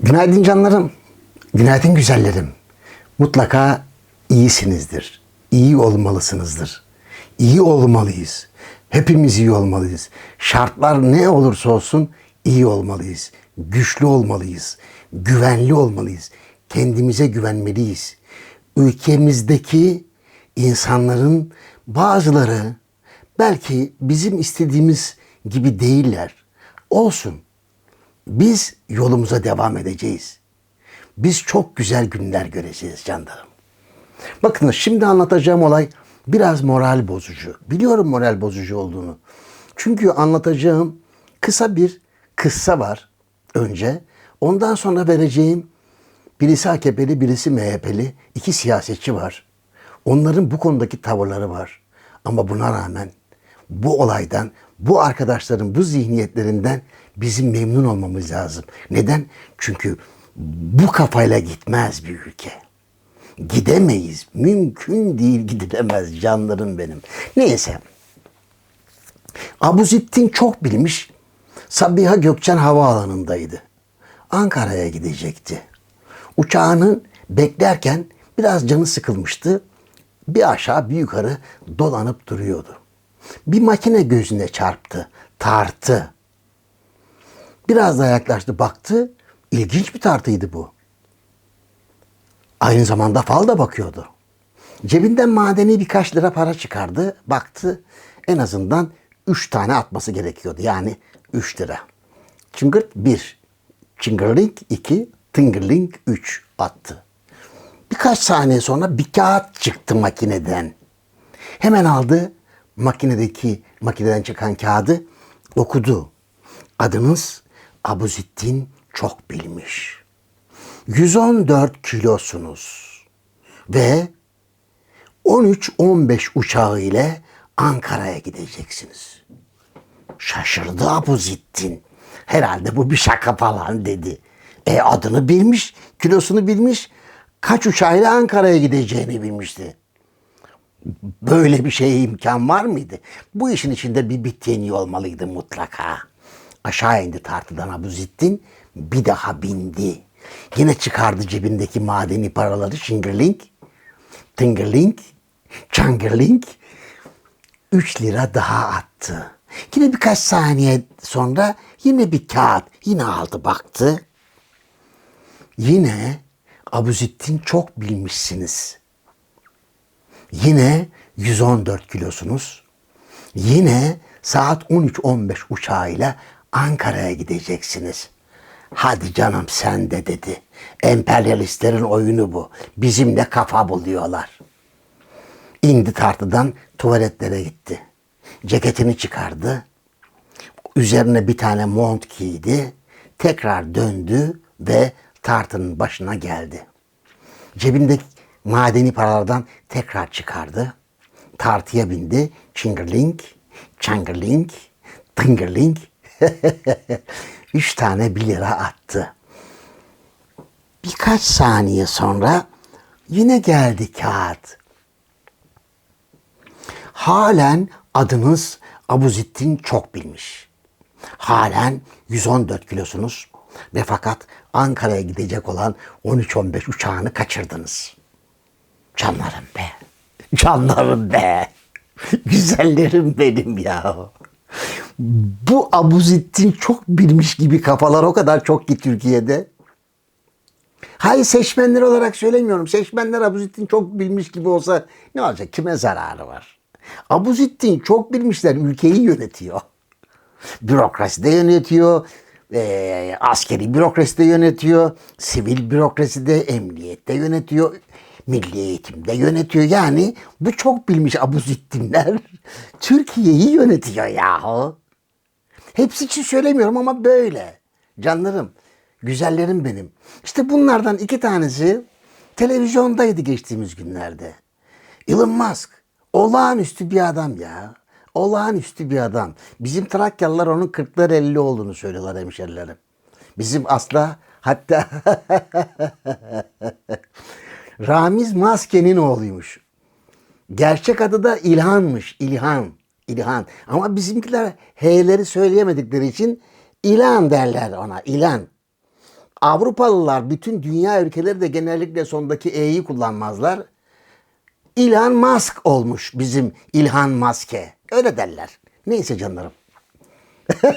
Günaydın canlarım. Günaydın güzellerim. Mutlaka iyisinizdir. İyi olmalısınızdır. İyi olmalıyız. Hepimiz iyi olmalıyız. Şartlar ne olursa olsun iyi olmalıyız. Güçlü olmalıyız. Güvenli olmalıyız. Kendimize güvenmeliyiz. Ülkemizdeki insanların bazıları belki bizim istediğimiz gibi değiller. Olsun. Biz yolumuza devam edeceğiz. Biz çok güzel günler göreceğiz canlarım. Bakın şimdi anlatacağım olay biraz moral bozucu. Biliyorum moral bozucu olduğunu. Çünkü anlatacağım kısa bir kıssa var önce. Ondan sonra vereceğim birisi AKP'li birisi MHP'li iki siyasetçi var. Onların bu konudaki tavırları var. Ama buna rağmen bu olaydan, bu arkadaşların bu zihniyetlerinden bizim memnun olmamız lazım. Neden? Çünkü bu kafayla gitmez bir ülke. Gidemeyiz. Mümkün değil gidilemez canlarım benim. Neyse. Abu Zittin çok bilmiş. Sabiha Gökçen havaalanındaydı. Ankara'ya gidecekti. Uçağının beklerken biraz canı sıkılmıştı. Bir aşağı bir yukarı dolanıp duruyordu. Bir makine gözüne çarptı. Tartı. Biraz da yaklaştı baktı. İlginç bir tartıydı bu. Aynı zamanda fal da bakıyordu. Cebinden madeni birkaç lira para çıkardı. Baktı en azından 3 tane atması gerekiyordu. Yani 3 lira. Çıngırt 1. Çıngırlink 2. Tıngırlink 3 attı. Birkaç saniye sonra bir kağıt çıktı makineden. Hemen aldı makinedeki makineden çıkan kağıdı okudu. Adınız Abuzittin çok bilmiş. 114 kilosunuz ve 13-15 uçağı ile Ankara'ya gideceksiniz. Şaşırdı Abuzittin. Herhalde bu bir şaka falan dedi. E adını bilmiş, kilosunu bilmiş, kaç uçağıyla Ankara'ya gideceğini bilmişti. Böyle bir şeye imkan var mıydı? Bu işin içinde bir bit yeniği olmalıydı mutlaka. Aşağı indi tartıdan Abuzittin, bir daha bindi. Yine çıkardı cebindeki madeni paraları şingirlink, tıngırlink, çangırlink. 3 lira daha attı. Yine birkaç saniye sonra yine bir kağıt yine aldı baktı. Yine Abuzittin çok bilmişsiniz. Yine 114 kilosunuz. Yine saat 13.15 uçağıyla Ankara'ya gideceksiniz. Hadi canım sen de dedi. Emperyalistlerin oyunu bu. Bizimle kafa buluyorlar. İndi tartıdan tuvaletlere gitti. Ceketini çıkardı. Üzerine bir tane mont giydi. Tekrar döndü ve tartının başına geldi. Cebindeki madeni paralardan tekrar çıkardı. Tartıya bindi. Çingirlink, çangırlink, tıngırlink. Üç tane bir lira attı. Birkaç saniye sonra yine geldi kağıt. Halen adınız Abuzittin çok bilmiş. Halen 114 kilosunuz ve fakat Ankara'ya gidecek olan 13-15 uçağını kaçırdınız. Canlarım be. Canlarım be. Güzellerim benim ya. Bu Abuzittin çok bilmiş gibi kafalar o kadar çok ki Türkiye'de. Hayır seçmenler olarak söylemiyorum. Seçmenler Abuzittin çok bilmiş gibi olsa ne olacak? Kime zararı var? Abuzittin çok bilmişler ülkeyi yönetiyor. Bürokrasi de yönetiyor. E, askeri bürokrasi de yönetiyor. Sivil bürokrasi de emniyette yönetiyor. Milli eğitimde yönetiyor. Yani bu çok bilmiş Abuzittinler Türkiye'yi yönetiyor yahu. Hepsi için söylemiyorum ama böyle. Canlarım, güzellerim benim. İşte bunlardan iki tanesi televizyondaydı geçtiğimiz günlerde. Elon Musk olağanüstü bir adam ya. Olağanüstü bir adam. Bizim Trakyalılar onun 40'lar 50 olduğunu söylüyorlar hemşerilerim. Bizim asla hatta Ramiz Maske'nin oğluymuş. Gerçek adı da İlhan'mış. İlhan. İlhan. Ama bizimkiler H'leri söyleyemedikleri için İlan derler ona. İlan. Avrupalılar bütün dünya ülkeleri de genellikle sondaki E'yi kullanmazlar. Elon Musk olmuş bizim İlhan Maske. Öyle derler. Neyse canlarım.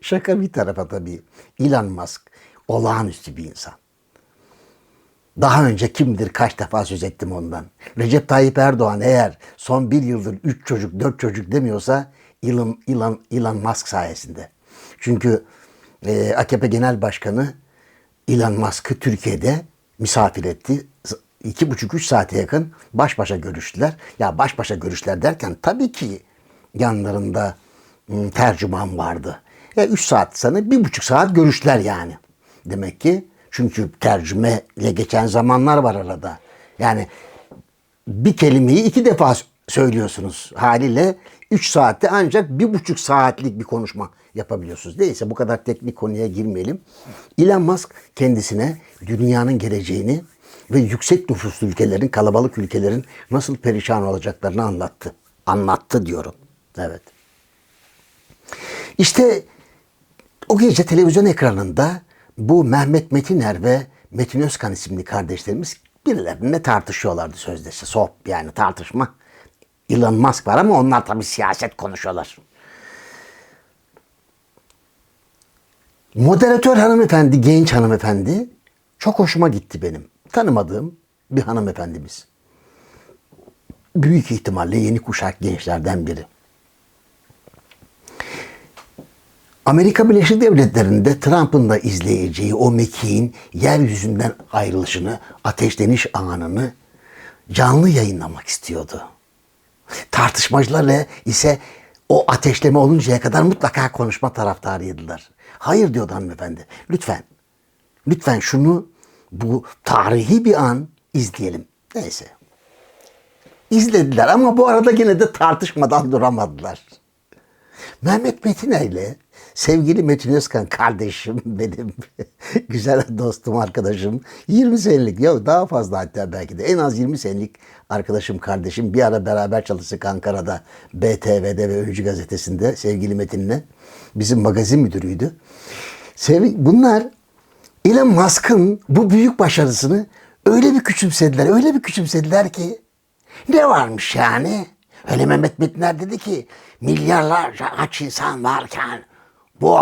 Şaka bir tarafa tabii. Elon Musk olağanüstü bir insan. Daha önce kimdir kaç defa söz ettim ondan. Recep Tayyip Erdoğan eğer son bir yıldır üç çocuk dört çocuk demiyorsa Elon, Elon, Elon Musk sayesinde. Çünkü e, AKP Genel Başkanı Elon Musk'ı Türkiye'de misafir etti. İki buçuk üç saate yakın baş başa görüştüler. Ya baş başa görüşler derken tabii ki yanlarında ım, tercüman vardı. Ya üç saat sana bir buçuk saat görüştüler yani. Demek ki çünkü tercümeyle geçen zamanlar var arada. Yani bir kelimeyi iki defa söylüyorsunuz haliyle 3 saatte ancak bir buçuk saatlik bir konuşma yapabiliyorsunuz. Neyse bu kadar teknik konuya girmeyelim. Elon Musk kendisine dünyanın geleceğini ve yüksek nüfuslu ülkelerin, kalabalık ülkelerin nasıl perişan olacaklarını anlattı. Anlattı diyorum. Evet. İşte o gece televizyon ekranında bu Mehmet Metiner ve Metin Özkan isimli kardeşlerimiz birilerine tartışıyorlardı sözdeşi. Sohb yani tartışma. Elon Musk var ama onlar tabii siyaset konuşuyorlar. Moderatör hanımefendi, genç hanımefendi çok hoşuma gitti benim. Tanımadığım bir hanımefendimiz. Büyük ihtimalle yeni kuşak gençlerden biri. Amerika Birleşik Devletleri'nde Trump'ın da izleyeceği o mekiğin yeryüzünden ayrılışını, ateşleniş anını canlı yayınlamak istiyordu. Tartışmacılarla ise o ateşleme oluncaya kadar mutlaka konuşma taraftarıydılar. Hayır diyordu hanımefendi. Lütfen, lütfen şunu bu tarihi bir an izleyelim. Neyse. İzlediler ama bu arada yine de tartışmadan duramadılar. Mehmet Metine ile sevgili Metin Özkan kardeşim benim güzel dostum arkadaşım 20 senelik ya daha fazla hatta belki de en az 20 senelik arkadaşım kardeşim bir ara beraber çalıştık Ankara'da BTV'de ve Öncü Gazetesi'nde sevgili Metin'le bizim magazin müdürüydü. Bunlar Elon Musk'ın bu büyük başarısını öyle bir küçümsediler öyle bir küçümsediler ki ne varmış yani? Öyle Mehmet Metiner dedi ki milyarlarca aç insan varken bu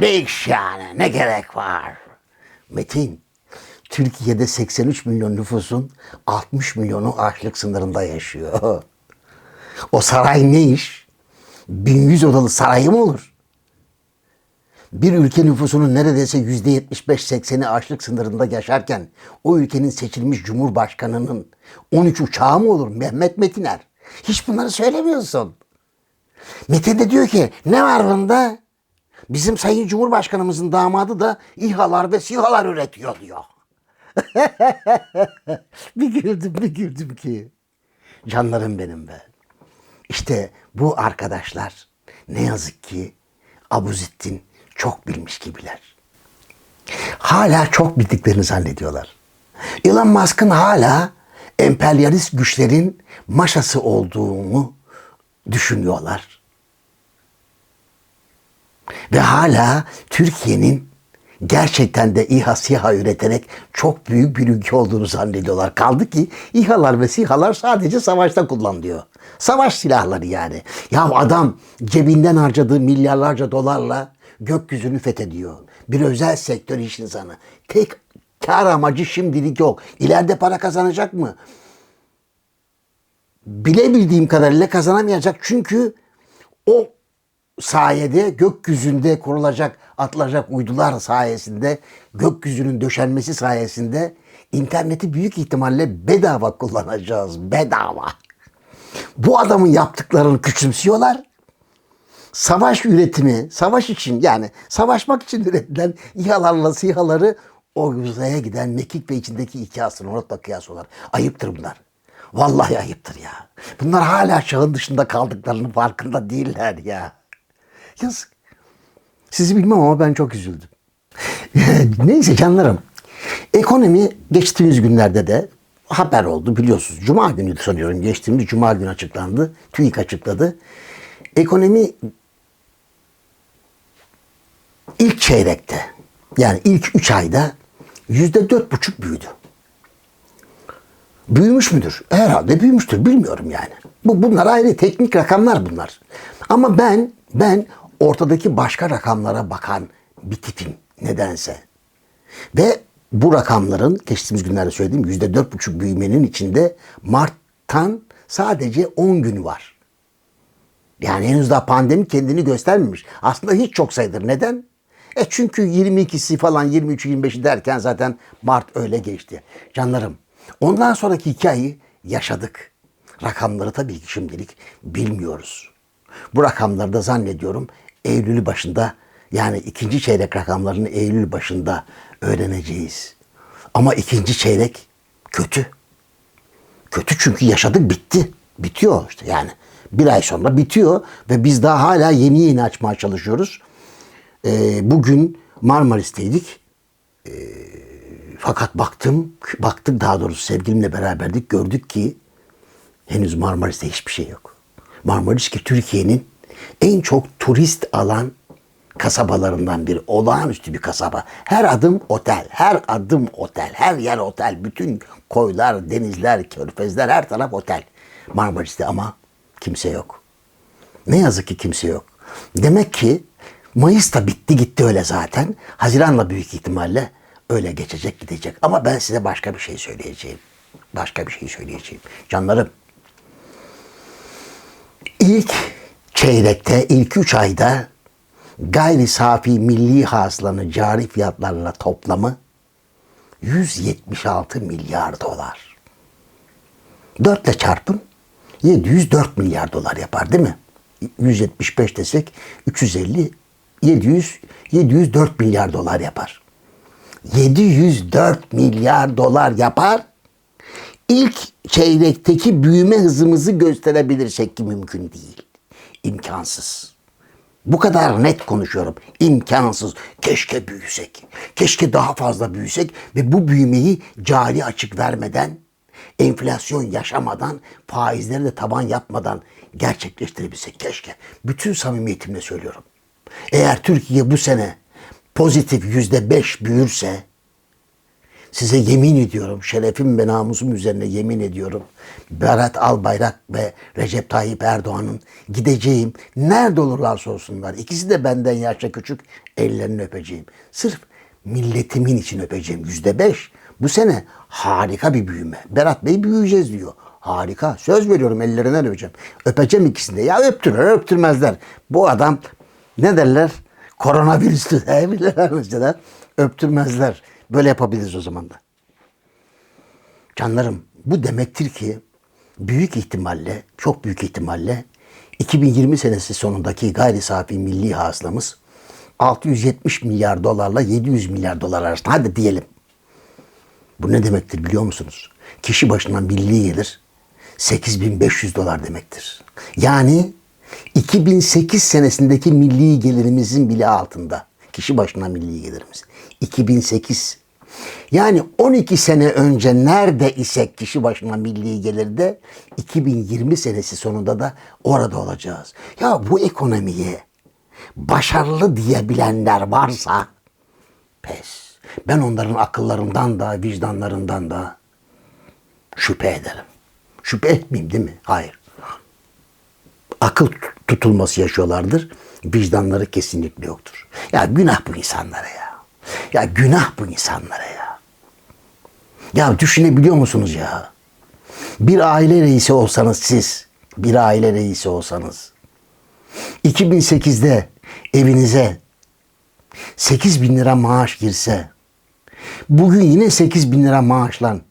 ne iş yani ne gerek var? Metin Türkiye'de 83 milyon nüfusun 60 milyonu açlık sınırında yaşıyor. O saray ne iş? 1100 odalı sarayı mı olur? Bir ülke nüfusunun neredeyse %75-80'i açlık sınırında yaşarken o ülkenin seçilmiş cumhurbaşkanının 13 uçağı mı olur Mehmet Metiner? Hiç bunları söylemiyorsun. Metin de diyor ki ne var bunda? Bizim Sayın Cumhurbaşkanımızın damadı da İHA'lar ve SİHA'lar üretiyor diyor. bir güldüm bir güldüm ki. Canlarım benim be. İşte bu arkadaşlar ne yazık ki Abuzittin çok bilmiş gibiler. Hala çok bildiklerini zannediyorlar. Elon Musk'ın hala emperyalist güçlerin maşası olduğunu düşünüyorlar. Ve hala Türkiye'nin gerçekten de İHA SİHA üreterek çok büyük bir ülke olduğunu zannediyorlar. Kaldı ki İHA'lar ve SİHA'lar sadece savaşta kullanılıyor. Savaş silahları yani. Ya adam cebinden harcadığı milyarlarca dolarla gökyüzünü fethediyor. Bir özel sektör iş insanı. Tek kar amacı şimdilik yok. İleride para kazanacak mı? Bilebildiğim kadarıyla kazanamayacak. Çünkü o sayede gökyüzünde kurulacak, atılacak uydular sayesinde, gökyüzünün döşenmesi sayesinde interneti büyük ihtimalle bedava kullanacağız. Bedava. Bu adamın yaptıklarını küçümsüyorlar. Savaş üretimi, savaş için yani savaşmak için üretilen İHA'larla SİHA'ları o uzaya giden mekik ve içindeki iki astronotla kıyaslıyorlar. Ayıptır bunlar. Vallahi ayıptır ya. Bunlar hala çağın dışında kaldıklarının farkında değiller ya. Yazık. Sizi bilmem ama ben çok üzüldüm. Neyse canlarım. Ekonomi geçtiğimiz günlerde de haber oldu biliyorsunuz. Cuma günü sanıyorum. Geçtiğimiz Cuma günü açıklandı. TÜİK açıkladı. Ekonomi ilk çeyrekte Yani ilk 3 ayda yüzde dört buçuk büyüdü. Büyümüş müdür? Herhalde büyümüştür. Bilmiyorum yani. Bu bunlar ayrı teknik rakamlar bunlar. Ama ben ben ortadaki başka rakamlara bakan bir tipim nedense. Ve bu rakamların geçtiğimiz günlerde söylediğim yüzde dört buçuk büyümenin içinde Mart'tan sadece 10 günü var. Yani henüz daha pandemi kendini göstermemiş. Aslında hiç çok sayıdır. Neden? E çünkü 22'si falan 23'ü 25'i derken zaten Mart öyle geçti. Canlarım ondan sonraki ayı yaşadık. Rakamları tabii ki şimdilik bilmiyoruz. Bu rakamları da zannediyorum Eylül başında yani ikinci çeyrek rakamlarını Eylül başında öğreneceğiz. Ama ikinci çeyrek kötü. Kötü çünkü yaşadık bitti. Bitiyor işte yani. Bir ay sonra bitiyor ve biz daha hala yeni yeni açmaya çalışıyoruz. Ee, bugün Marmaris'teydik. Ee, fakat baktım, baktık daha doğrusu sevgilimle beraberdik. Gördük ki henüz Marmaris'te hiçbir şey yok. Marmaris ki Türkiye'nin en çok turist alan kasabalarından bir olağanüstü bir kasaba. Her adım otel, her adım otel, her yer otel. Bütün koylar, denizler, körfezler her taraf otel. Marmaris'te ama kimse yok. Ne yazık ki kimse yok. Demek ki Mayıs da bitti gitti öyle zaten. Haziran'la büyük ihtimalle öyle geçecek gidecek. Ama ben size başka bir şey söyleyeceğim. Başka bir şey söyleyeceğim. Canlarım. İlk çeyrekte, ilk üç ayda gayri safi milli hasılanın cari fiyatlarla toplamı 176 milyar dolar. 4 ile çarpın 704 milyar dolar yapar değil mi? 175 desek 350 700 704 milyar dolar yapar. 704 milyar dolar yapar. İlk çeyrekteki büyüme hızımızı gösterebilirsek ki mümkün değil. İmkansız. Bu kadar net konuşuyorum. İmkansız. Keşke büyüsek. Keşke daha fazla büyüsek ve bu büyümeyi cari açık vermeden, enflasyon yaşamadan, faizleri de taban yapmadan gerçekleştirebilsek keşke. Bütün samimiyetimle söylüyorum. Eğer Türkiye bu sene pozitif yüzde beş büyürse size yemin ediyorum, şerefim ve namusum üzerine yemin ediyorum. Berat Albayrak ve Recep Tayyip Erdoğan'ın gideceğim, nerede olurlarsa olsunlar, ikisi de benden yaşça küçük, ellerini öpeceğim. Sırf milletimin için öpeceğim. Yüzde beş. Bu sene harika bir büyüme. Berat Bey büyüyeceğiz diyor. Harika. Söz veriyorum ellerinden öpeceğim. Öpeceğim ikisini de. Ya öptürür öptürmezler. Bu adam ne derler? Koronavirüstü bilirler mesela. Öptürmezler. Böyle yapabiliriz o zaman da. Canlarım bu demektir ki büyük ihtimalle, çok büyük ihtimalle 2020 senesi sonundaki gayri safi milli hasılamız 670 milyar dolarla 700 milyar dolar arasında. Hadi diyelim. Bu ne demektir biliyor musunuz? Kişi başına milli gelir 8500 dolar demektir. Yani 2008 senesindeki milli gelirimizin bile altında. Kişi başına milli gelirimiz. 2008. Yani 12 sene önce nerede isek kişi başına milli gelirde 2020 senesi sonunda da orada olacağız. Ya bu ekonomiye başarılı diyebilenler varsa pes. Ben onların akıllarından da vicdanlarından da şüphe ederim. Şüphe etmeyeyim değil mi? Hayır. Akıl tutulması yaşıyorlardır. Vicdanları kesinlikle yoktur. Ya günah bu insanlara ya. Ya günah bu insanlara ya. Ya düşünebiliyor musunuz ya? Bir aile reisi olsanız siz, bir aile reisi olsanız 2008'de evinize 8 bin lira maaş girse bugün yine 8 bin lira maaşlan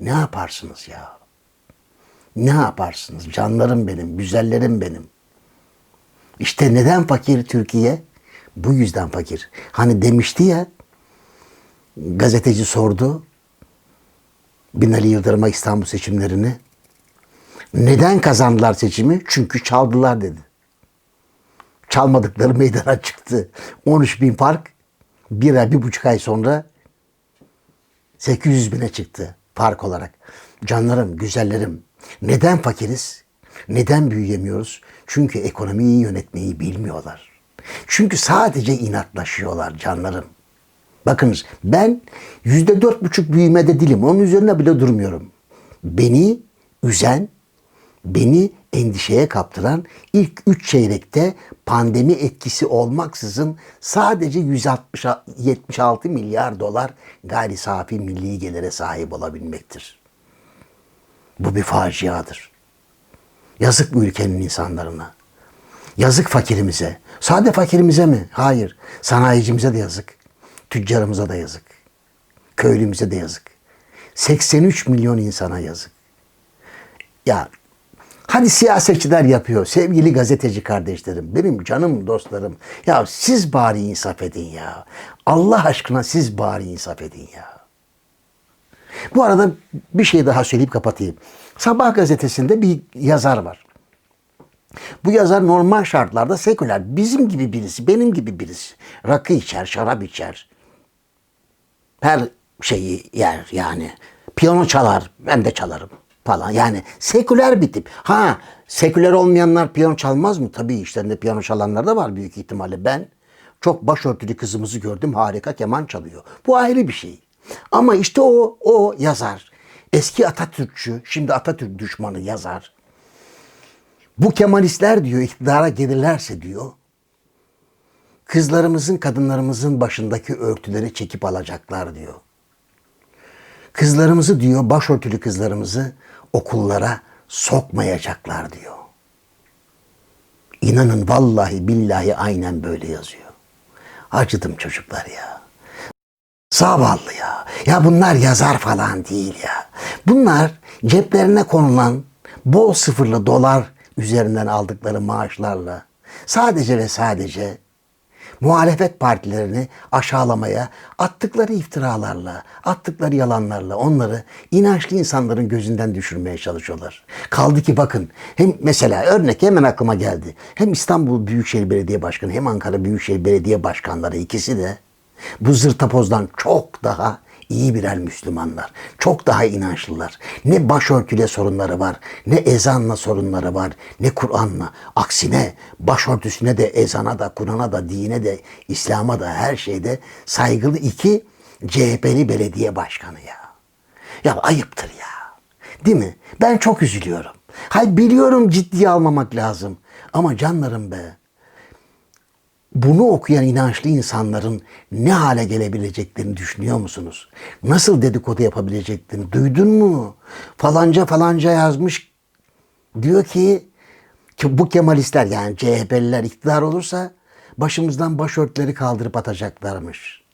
ne yaparsınız ya? Ne yaparsınız? Canlarım benim, güzellerim benim. İşte neden fakir Türkiye? Bu yüzden fakir. Hani demişti ya, gazeteci sordu, Binali Yıldırım'a İstanbul seçimlerini. Neden kazandılar seçimi? Çünkü çaldılar dedi. Çalmadıkları meydana çıktı. 13 bin fark bir ay, bir buçuk ay sonra 800 bine çıktı fark olarak. Canlarım, güzellerim. Neden fakiriz? Neden büyüyemiyoruz? Çünkü ekonomiyi yönetmeyi bilmiyorlar. Çünkü sadece inatlaşıyorlar canlarım. Bakınız ben yüzde dört buçuk büyümede dilim. Onun üzerine bile durmuyorum. Beni üzen, beni endişeye kaptıran ilk üç çeyrekte pandemi etkisi olmaksızın sadece 160 76 milyar dolar gayri safi milli gelire sahip olabilmektir. Bu bir faciadır. Yazık bu ülkenin insanlarına. Yazık fakirimize. Sade fakirimize mi? Hayır. Sanayicimize de yazık. Tüccarımıza da yazık. Köylümüze de yazık. 83 milyon insana yazık. Ya hadi siyasetçiler yapıyor. Sevgili gazeteci kardeşlerim, benim canım dostlarım. Ya siz bari insaf edin ya. Allah aşkına siz bari insaf edin ya. Bu arada bir şey daha söyleyip kapatayım. Sabah gazetesinde bir yazar var. Bu yazar normal şartlarda seküler. Bizim gibi birisi, benim gibi birisi. Rakı içer, şarap içer. Her şeyi yer yani. Piyano çalar, ben de çalarım falan. Yani seküler bir tip. Ha, seküler olmayanlar piyano çalmaz mı? Tabii işlerinde piyano çalanlar da var büyük ihtimalle. Ben çok başörtülü kızımızı gördüm. Harika keman çalıyor. Bu ayrı bir şey. Ama işte o, o yazar. Eski Atatürkçü, şimdi Atatürk düşmanı yazar. Bu Kemalistler diyor iktidara gelirlerse diyor kızlarımızın kadınlarımızın başındaki örtüleri çekip alacaklar diyor. Kızlarımızı diyor başörtülü kızlarımızı okullara sokmayacaklar diyor. İnanın vallahi billahi aynen böyle yazıyor. Acıdım çocuklar ya. Zavallı ya. Ya bunlar yazar falan değil ya. Bunlar ceplerine konulan bol sıfırlı dolar üzerinden aldıkları maaşlarla sadece ve sadece muhalefet partilerini aşağılamaya, attıkları iftiralarla, attıkları yalanlarla onları inançlı insanların gözünden düşürmeye çalışıyorlar. Kaldı ki bakın hem mesela örnek hemen aklıma geldi. Hem İstanbul Büyükşehir Belediye Başkanı hem Ankara Büyükşehir Belediye Başkanları ikisi de bu zırtapozdan çok daha iyi birer Müslümanlar. Çok daha inançlılar. Ne başörtüyle sorunları var, ne ezanla sorunları var, ne Kur'an'la. Aksine başörtüsüne de, ezana da, Kur'an'a da, dine de, İslam'a da her şeyde saygılı iki CHP'li belediye başkanı ya. Ya ayıptır ya. Değil mi? Ben çok üzülüyorum. Hay biliyorum ciddiye almamak lazım. Ama canlarım be bunu okuyan inançlı insanların ne hale gelebileceklerini düşünüyor musunuz? Nasıl dedikodu yapabileceklerini duydun mu? Falanca falanca yazmış diyor ki, ki bu Kemalistler yani CHP'liler iktidar olursa başımızdan başörtüleri kaldırıp atacaklarmış.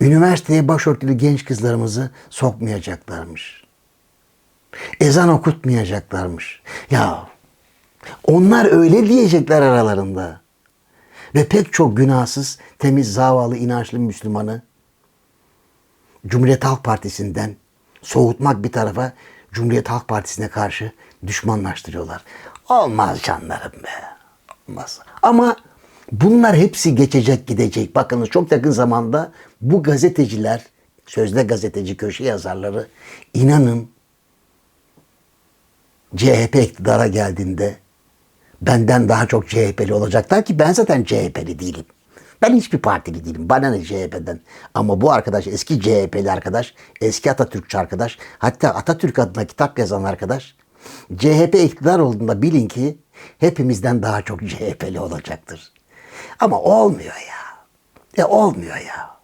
Üniversiteye başörtülü genç kızlarımızı sokmayacaklarmış. Ezan okutmayacaklarmış. Ya onlar öyle diyecekler aralarında. Ve pek çok günahsız, temiz, zavallı, inançlı Müslümanı Cumhuriyet Halk Partisi'nden soğutmak bir tarafa Cumhuriyet Halk Partisi'ne karşı düşmanlaştırıyorlar. Olmaz canlarım be. Olmaz. Ama bunlar hepsi geçecek gidecek. Bakınız çok yakın zamanda bu gazeteciler, sözde gazeteci köşe yazarları inanın CHP iktidara geldiğinde benden daha çok CHP'li olacaklar ki ben zaten CHP'li değilim. Ben hiçbir partili değilim. Bana ne CHP'den. Ama bu arkadaş eski CHP'li arkadaş, eski Atatürkçü arkadaş, hatta Atatürk adına kitap yazan arkadaş CHP iktidar olduğunda bilin ki hepimizden daha çok CHP'li olacaktır. Ama olmuyor ya. Ya olmuyor ya.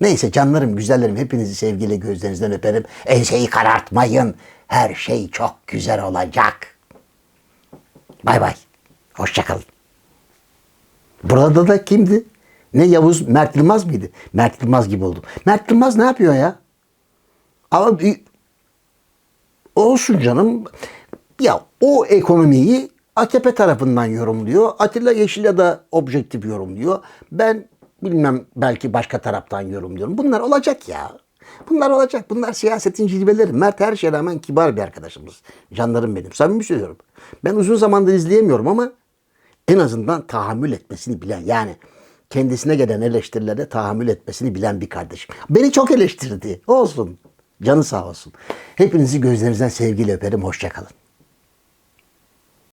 Neyse canlarım, güzellerim hepinizi sevgiyle gözlerinizden öperim. Enseyi karartmayın. Her şey çok güzel olacak. Bay bay. Hoşçakalın. Burada da kimdi? Ne Yavuz Mert Yılmaz mıydı? Mert Yılmaz gibi oldum. Mert Yılmaz ne yapıyor ya? Ama olsun canım. Ya o ekonomiyi AKP tarafından yorumluyor. Atilla Yeşilya da objektif yorumluyor. Ben bilmem belki başka taraftan yorumluyorum. Bunlar olacak ya. Bunlar olacak. Bunlar siyasetin cilveleri. Mert her şeye rağmen kibar bir arkadaşımız. Canlarım benim. Samimi söylüyorum. Ben uzun zamandır izleyemiyorum ama en azından tahammül etmesini bilen yani kendisine gelen eleştirilere tahammül etmesini bilen bir kardeşim. Beni çok eleştirdi. Olsun. Canı sağ olsun. Hepinizi gözlerinizden sevgiyle öperim. Hoşçakalın.